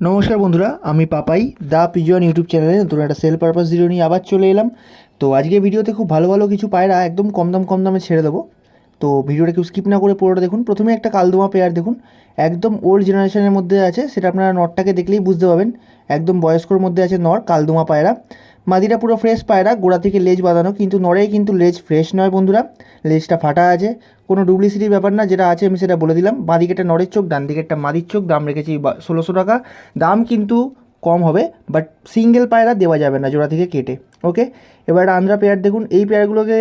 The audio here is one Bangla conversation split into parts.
নমস্কার বন্ধুরা, আমি পাপাই, দা পিজন ইউটিউব চ্যানেলে নতুন একটা সেল পারপাস ভিডিও নিয়ে আবার চলে এলাম। তো আজকে ভিডিওতে খুব ভালো ভালো কিছু পায়রা একদম কম দাম, কম দামে ছেড়ে দেবো। তো ভিডিওটা কেউ স্কিপ না করে পুরোটা দেখুন। প্রথমে একটা কালদোমা পেয়ার দেখুন। একদম ওল্ড জেনারেশনের মধ্যে আছে, সেটা আপনারা নটটাকে দেখলেই বুঝতে পারবেন। একদম বয়স্কর মধ্যে আছে নর, কালদোমা পায়রা। মাদিটা পুরো ফ্রেশ পায়রা, গোড়া থেকে লেজ বাঁধানো, কিন্তু নরে কিন্তু লেজ ফ্রেশ নয় বন্ধুরা। লেজটা ফাটা আছে। কোনো ডুপ্লিসিটির ব্যাপার না, যেটা আছে আমি সেটা বলে দিলাম। বাঁ দিকে একটা নরের চোখ, ডান দিকে একটা মাদির চোখ, দাম রেখেছি ষোলোশো টাকা। দাম কিন্তু কম হবে বাট সিঙ্গেল পায়রা দেওয়া যাবে না জোড়া থেকে কেটে ওকে এবার আন্দ্রা পেয়ার দেখুন, এই পেয়ারগুলোকে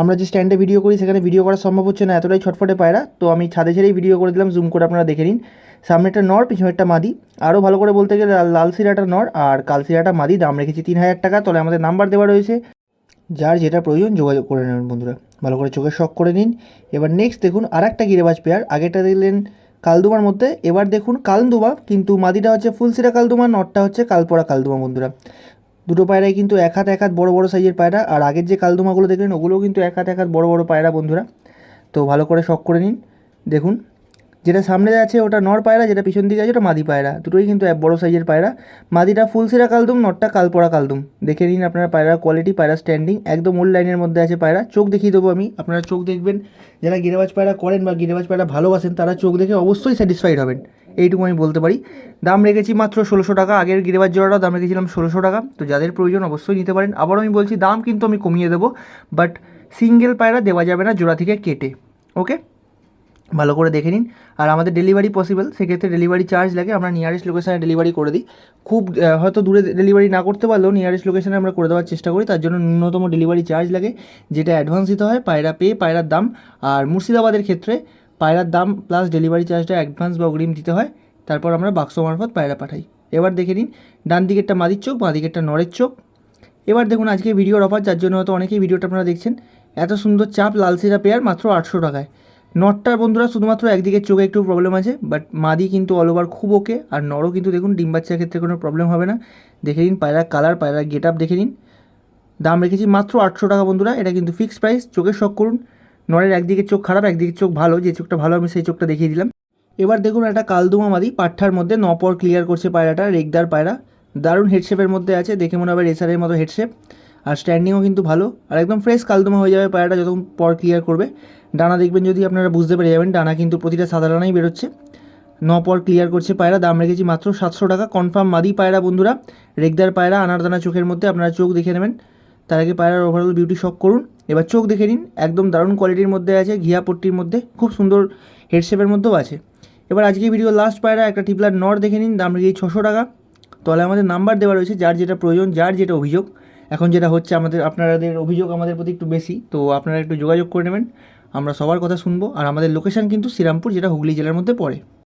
আমরা যে স্ট্যান্ডে ভিডিও করি, সেখানে ভিডিও করা সম্ভব হচ্ছে না, এতটাই ছটফটে পায়রা। তো আমি ছাদে ছেড়েই ভিডিও করে দিলাম জুম করে আপনারা দেখে নিন। সামনে একটা নর পিছনে একটা মাদি। আরও ভালো করে বলতে গেলে লাল- সিরাটা নর আর কাল সিরাটা মাদি। দাম রেখেছি তিন হাজার টাকা, তবে আমাদের নাম্বার দেওয়া রয়েছে। যার যেটা প্রয়োজন যোগাযোগ করে নেবেন বন্ধুরা। ভালো করে চোখে শখ করে নিন। এবার নেক্সট দেখুন আর একটা গিরেবাজ পেয়ার। আগেটা দেখলেন কালদুমার মধ্যে। এবার দেখুন কালদুমা, কিন্তু মাদিটা হচ্ছে ফুলসিরা কালদুমা, নটটা হচ্ছে কালপোড়া কালদুমা বন্ধুরা। দুটো পায়রাই কিন্তু এক হাত এক হাত বড় বড় সাইজের পায়রা। আর আগের যে কালদুমাগুলো দেখলেন, ওগুলোও কিন্তু এক হাত এক হাত বড় বড় পায়রা বন্ধুরা। তো ভালো করে শখ করে নিন। দেখুন। যেটা সামনে আছে ওটা নর পায়রা, যেটা পিছন দিকে আছে ওটা মাদি পায়রা। দুটোই কিন্তু এক বড় সাইজের পায়রা। মাদিটা ফুলসিরা কালদুম নটটা কালপোড়া কালদুম। দেখে নিন আপনারা পায়রার কোয়ালিটি পায়রা স্ট্যান্ডিং একদম ওল্ড লাইনের মধ্যে আছে পায়রা। চোখ দেখিয়ে দেবো আমি। আপনারা চোখ দেখবেন, যারা গিরেবাজ পায়রা করেন বা গিরেবাজ পায়রা ভালোবাসেন, তারা চোখ দেখে অবশ্যই স্যাটিসফাইড হবেন। এইটুকু আমি বলতে পারি। দাম রেখেছি মাত্র ষোলোশো টাকা। আগের গিরেবাজ জোড়াটাও দাম রেখেছিলাম ষোলোশো টাকা। তো যাদের প্রয়োজন অবশ্যই নিতে পারেন। আবারও আমি বলছি, দাম কিন্তু আমি কমিয়ে দেবো। বাট সিঙ্গেল পায়রা দেওয়া যাবে না জোড়া থেকে কেটে। ওকে ভালো করে দেখে নিন। আর আমাদের ডেলিভারি পসিবল সেক্ষেত্রে ডেলিভারি চার্জ লাগে, আমরা নিয়ারেস্ট লোকেশানে ডেলিভারি করে দিই। খুব হয়তো দূরে ডেলিভারি না করতে পারলেও নিয়ারেস্ট লোকেশানে আমরা করে দেওয়ার চেষ্টা করি। তার জন্য ন্যূনতম ডেলিভারি চার্জ লাগে, যেটা অ্যাডভান্স দিতে হয়, পায়রা পেয়ে পায়রার দাম। আর মুর্শিদাবাদের ক্ষেত্রে পায়রার দাম প্লাস ডেলিভারি চার্জটা অ্যাডভান্স বা অগ্রিম দিতে হয়। তারপর আমরা বাক্স মারফত পায়রা পাঠাই। এবার দেখে নিন, ডান দিকেরটা মাদির চোখ, বাঁ দিকেরটা নরের চোখ। এবার দেখুন, আজকে ভিডিওর অফার যার জন্য হয়তো অনেকেই ভিডিওটা আপনারা দেখছেন। এত সুন্দর চাপ, লাল সিরা পেয়ার মাত্র আটশো টাকায়। নটটার বন্ধুরা শুধুমাত্র একদিকের চোখে একটু প্রবলেম আছে বাট মাদি কিন্তু অল ওভার খুব ওকে আর নরও কিন্তু দেখুন ডিম বাচ্চার ক্ষেত্রে কোনো প্রবলেম হবে না। দেখে নিন, পায়রার কালার পায়রার গেট আপ দেখে নিন। দাম রেখেছি মাত্র আটশো টাকা বন্ধুরা, এটা কিন্তু ফিক্সড প্রাইস চোখের শখ করুন। নরের একদিকের চোখ খারাপ একদিকের চোখ ভালো, যে চোখটা ভালো আমি সেই চোখটা দেখিয়ে দিলাম। এবার দেখুন একটা কালদুমা মাদি, পাট্টার মধ্যে নপর ক্লিয়ার করছে পায়রাটা, রেগদার পায়রা। দারুণ হেডশেপের মধ্যে আছে, দেখে মনে হবে রেসারের মতো হেডশেপ আর স্ট্যান্ডিংও কিন্তু ভালো, আর একদম ফ্রেশ কালদুমা হয়ে যাবে পায়রাটা যতক্ষণ পর ক্লিয়ার করবে। ডানা দেখবেন যদি আপনারা বুঝতে পেরে যাবেন, ডানা কিন্তু প্রতিটা সাদা ডানাই বেরোচ্ছে। ন পর ক্লিয়ার করছে পায়রা, দাম রেখেছি মাত্র সাতশো টাকা। কনফার্ম মাদি পায়রা বন্ধুরা, রেগদার পায়রা আনারদানা চোখের মধ্যে আপনারা চোখ দেখে নেবেন। তার আগে পায়রার ওভারঅল বিউটি শক করুন। এবার চোখ দেখে নিন, একদম দারুণ কোয়ালিটির মধ্যে আছে, ঘিয়া পট্টির মধ্যে, খুব সুন্দর হেডশেপের মধ্যেও আছে। এবার আজকে ভিডিও লাস্ট পায়রা, একটা টিপলার নর দেখে নিন, দাম রেখেছি ছশো টাকা। তলে আমাদের নাম্বার দেওয়া রয়েছে, যার যেটা প্রয়োজন, যার যেটা অভিযোগ। এখন যেটা হচ্ছে আমাদের, আপনাদের অভিযোগ আমাদের প্রতি একটু বেশি, তো আপনারা একটু যোগাযোগ করে নেবেন। আমরা সবার কথা শুনব আর আমাদের লোকেশান কিন্তু শ্রীরামপুর যেটা হুগলি জেলার মধ্যে পড়ে।